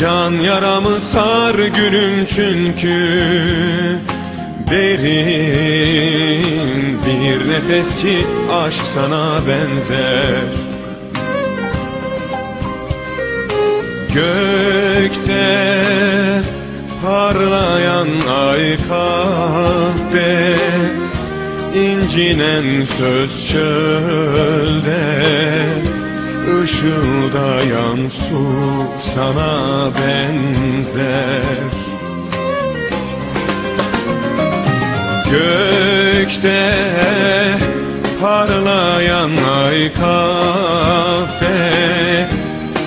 can yaramı sar gülüm çünkü Derin bir nefes ki aşk sana benzer. Gökte parlayan ay kahve incinen söz çölde Işıldayan su sana benzer. Gökte parlayan ay kahve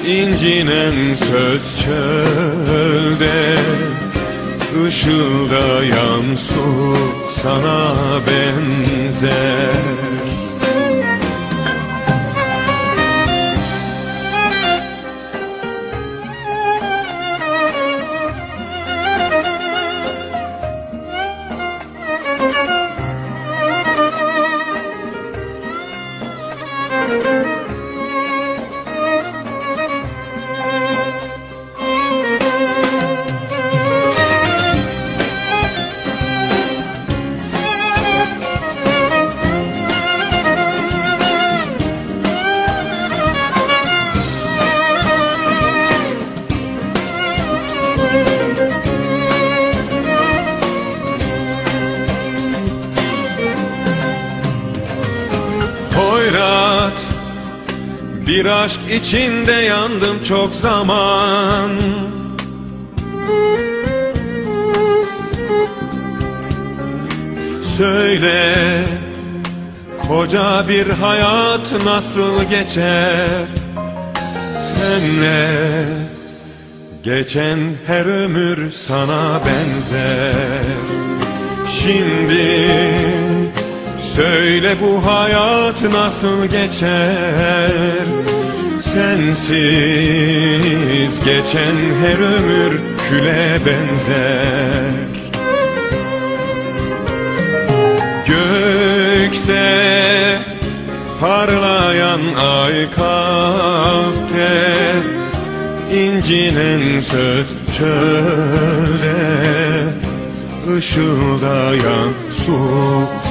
incinen söz çölde. Işıldayan su sana benzer Música Bir aşk içinde yandım çok zaman. Söyle Koca bir hayat nasıl geçer? Senle Geçen her ömür sana benzer. Şimdi Söyle bu hayat nasıl geçer? Sensiz geçen her ömür küle benzer. Gökte parlayan ay kalpte incinen söz çölde Işıldayan su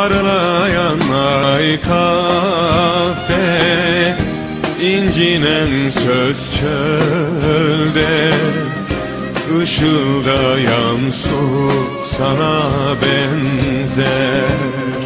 parlayan ay kahve incinen söz çölde Işıldayan su sana benzer